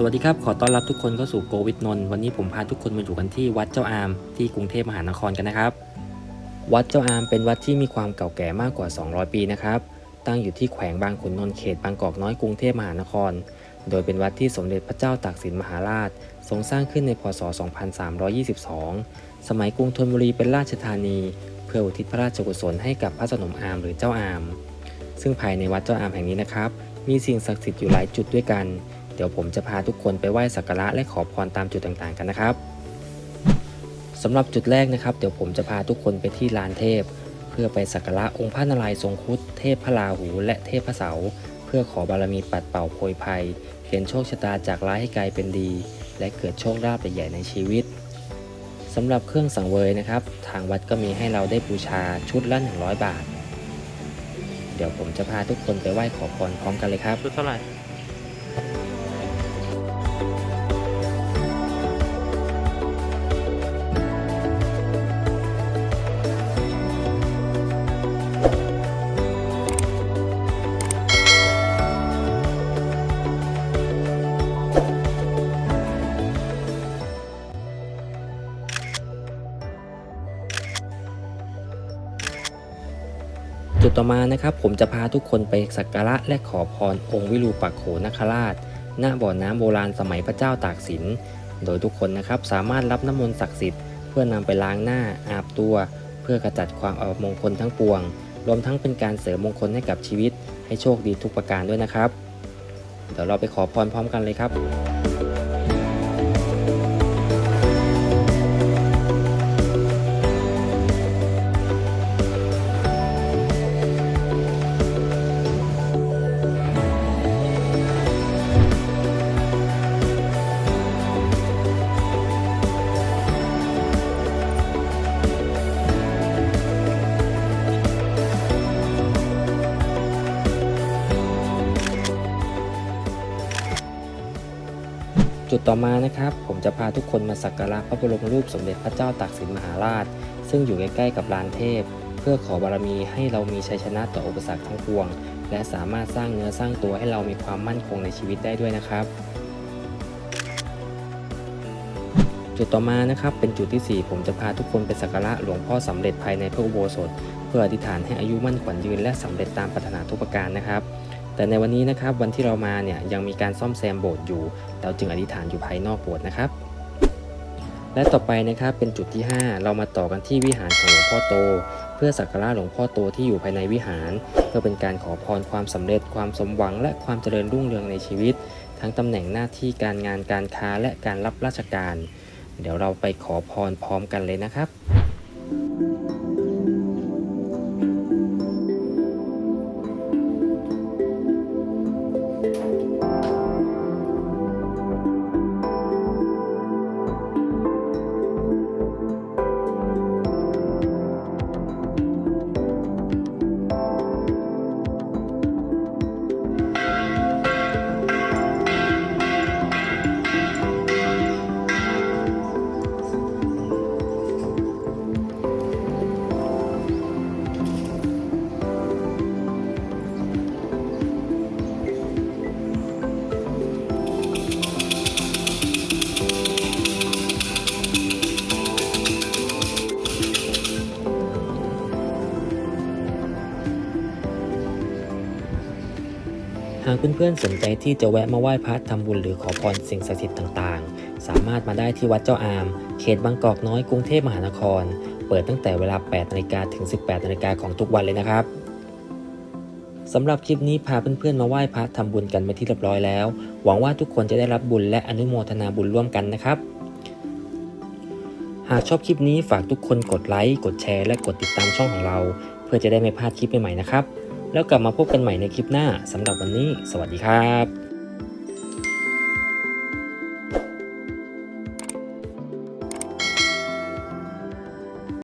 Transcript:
สวัสดีครับ ขอต้อนรับทุกคนเข้าสู่โกวิดนนท์วันนี้ผมพาทุกคนมาอยู่กันที่วัดเจ้าอามที่กรุงเทพมหานครกันนะครับ วัดเจ้าอามเป็นวัดที่มีความเก่าแก่มากกว่า 200 ปีนะครับ ตั้งอยู่ที่แขวงบางขุนนนท์เขตบางกอกน้อยกรุงเทพมหานคร โดยเป็นวัดที่สมเด็จพระเจ้าตากสินมหาราช ทรงสร้างขึ้นในพศ 2322 สมัยกรุงธนบุรีเป็นราชธานี เพื่ออุทิศพระราชกุศลให้กับพระสนมอามหรือเจ้าอาม ซึ่งภายในวัดเจ้าอามแห่งนี้นะครับ มีสิ่งศักดิ์สิทธิ์อยู่หลายจุดด้วยกัน เดี๋ยวผมจะพาทุกคนไปไหว้สักการะและขอพรตามจุดต่างๆ กันนะครับสำหรับจุดแรกนะครับ เดี๋ยวผมจะพาทุกคนไปที่ลานเทพ เพื่อไปสักการะองค์พระนารายณ์ทรงครุฑเทพพระราหู และเทพพระเสาเพื่อขอบารมีปัดเป่าโพยภัยเปลี่ยนโชคชะตาจากร้ายให้กลายเป็นดี และเกิดโชคลาภใหญ่ๆในชีวิตสำหรับเครื่องสังเวยนะครับ ทางวัดก็มีให้เราได้บูชาชุดละ100 บาท เดี๋ยวผมจะพาทุกคนไปไหว้ขอพรพร้อมกันเลยครับชุดเท่าไหร่ จุดต่อมานะครับผมจะพาทุกคนไปสักการะและขอพรองค์วิรูปักโขนคราช ณบ่อน้ำโบราณสมัยพระเจ้าตากสิน โดยทุกคนนะครับสามารถรับน้ำมนต์ศักดิ์สิทธิ์เพื่อนำไปล้างหน้าอาบตัว เพื่อกระจัดความอับมงคลทั้งปวง รวมทั้งเป็นการเสริมมงคลให้กับชีวิต ให้โชคดีทุกประการด้วยนะครับ เดี๋ยวเราไปขอพรพร้อมกันเลยครับ จุดต่อมานะครับ ผมจะพาทุกคนมาสักการะพระบรมรูปสมเด็จพระเจ้าตากสินมหาราช ซึ่งอยู่ใกล้ๆกับลานเทพ เพื่อขอบารมีให้เรามีชัยชนะต่ออุปสรรคทั้งปวง และสามารถสร้างเนื้อสร้างตัวให้เรามีความมั่นคงในชีวิตได้ด้วยนะครับ จุดต่อมานะครับเป็นจุดที่ 4 ผมจะพาทุกคนไปสักการะหลวงพ่อสำเร็จภายในพระอุโบสถ เพื่ออธิษฐานให้อายุมั่นขวัญยืนและสำเร็จตามปรารถนาทุกประการนะครับ แต่ในวันนี้นะครับวันที่เรามาเนี่ยยังมีการซ่อมแซมโบสถ์อยู่ เราจึงอธิษฐานอยู่ภายนอกโบสถ์นะครับ และต่อไปนะครับเป็นจุดที่ 5 เรามาต่อกันที่วิหารของหลวงพ่อโต เพื่อสักการะหลวงพ่อโตที่อยู่ภายในวิหาร เพื่อเป็นการขอพรความสำเร็จความสมหวัง และความเจริญรุ่งเรืองในชีวิต ทั้งตำแหน่งหน้าที่การงานการค้าและการรับราชการ เดี๋ยวเราไปขอพรพร้อมกันเลยนะครับากเพื่อนๆสนใจที่จะแวะมาไหว้พระทำบุญหรือขอพรสิ่งศักดิ์สิทธิ์ต่างๆ สามารถมาได้ที่วัดเจ้าอาม เขตบางกอกน้อยกรุงเทพมหานคร เปิดตั้งแต่เวลา 8นาฬิกาถึง 18นาฬิกาของทุกวันเลยนะครับสำหรับคลิปนี้พาเพื่อนๆมาไหว้พระทำบุญกันไปที่เรียบร้อยแล้ว หวังว่าทุกคนจะได้รับบุญและอนุโมทนาบุญร่วมกันนะครับ หากชอบคลิปนี้ฝากทุกคนกดไลค์กดแชร์และกดติดตามช่องของเรา เพื่อจะได้ไม่พลาดคลิปใหม่ๆนะครับ แล้วกลับมาพบกันใหม่ในคลิปหน้าสำหรับวันนี้ สวัสดีครับ